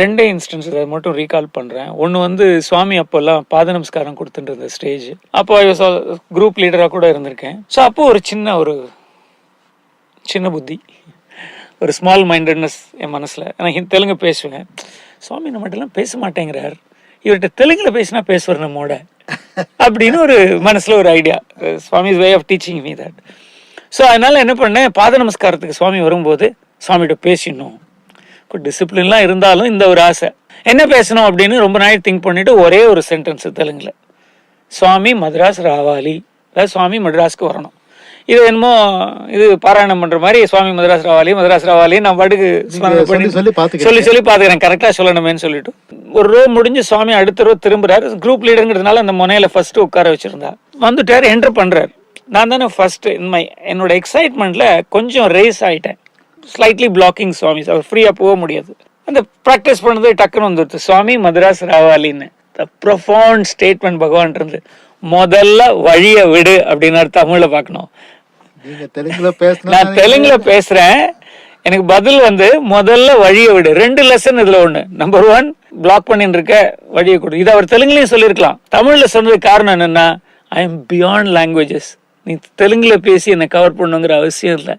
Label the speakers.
Speaker 1: ரெண்டே இன்ஸ்டன்ஸ் அதை மட்டும் ரீகால் பண்ணுறேன் ஒன்று வந்து சுவாமி அப்போல்லாம் பாத நமஸ்காரம் கொடுத்துட்டு இருந்த ஸ்டேஜ் அப்போ குரூப் லீடராக கூட இருந்திருக்கேன். ஸோ அப்போது ஒரு சின்ன ஒரு சின்ன புத்தி. ஒரு ஸ்மால் மைண்டட்னஸ் என் மனசில். நான் தெலுங்கு பேசுவேன். சுவாமி நம்மகிட்டலாம் பேச மாட்டேங்கிறார். இவர்கிட்ட தெலுங்கில் பேசினா பேசுவார் நம்மோட. அப்படின்னு ஒரு மனசில் ஒரு idea Swami way of teaching me that so அதனால் என்ன பண்ணேன்? பாத நமஸ்காரத்துக்கு சுவாமி வரும்போது சுவாமிகிட்ட பேசிடணும். இப்போ டிசிப்ளின்லாம் இருந்தாலும் இந்த ஒரு ஆசை. என்ன பேசணும் அப்படின்னு ரொம்ப நாள் திங்க் பண்ணிட்டு ஒரே ஒரு சென்டென்ஸ் தெலுங்கில். சுவாமி மதராஸ் ராவாலி. அதாவது சுவாமி மദ്രാஸ்க்கு வரணும். இது என்னமோ இது பாராயணம் பண்ற மாதிரி சுவாமி மதராஸ் ராவாலி மதராஸ் ராவாலி நான் பாட்டுக்கு
Speaker 2: சொல்லி சொல்லி
Speaker 1: பாத்துக்கிறேன் கரெக்டா சொல்லணுமேனு சொல்லிட்டு. ஒரு ரோ முடிஞ்சு சுவாமி அடுத்த ரோ திரும்புறாரு. குரூப் லீடருங்கிறதுனால அந்த முனையில ஃபர்ஸ்ட் உட்கார வச்சிருந்தா. வந்துட்டாரு என்டர் பண்றாரு. நான் தானே ஃபர்ஸ்ட் இன் என்னோட எக்ஸைட்மெண்ட்ல கொஞ்சம் ரேஸ் ஆயிட்டேன். ஸ்லைட்லி பிளாக்கிங் சுவாமி. அவர் ஃப்ரீயா போக முடியாது. அந்த ப்ராக்டிஸ் பண்ணது டக்குன்னு வந்துடுது சுவாமி மദ്രാஸ் ராவாலின்னு த ப்ரொஃபவுண்ட் ஸ்டேட்மெண்ட் பகவான் இருந்து முதல்ல வழிய விடு அப்படின்னு தமிழ்ல பார்க்கணும். நான் தெலுங்குல பேசுறேன். எனக்கு பதில் வந்து முதல்ல வழியை விடு. ரெண்டு லெசன் இதுல ஒண்ணு. நம்பர் ஒன் பிளாக் பண்ணிட்டு இருக்க வழியை கொடு. இது அவர் தெலுங்குலயும் சொல்லியிருக்கலாம். தமிழ்ல சொன்னது காரணம் என்னன்னா ஐ எம் பியாண்ட் லாங்குவேஜஸ் நீ தெலுங்குல பேசி என்னை கவர் பண்ணுங்கிற அவசியம் இல்லை.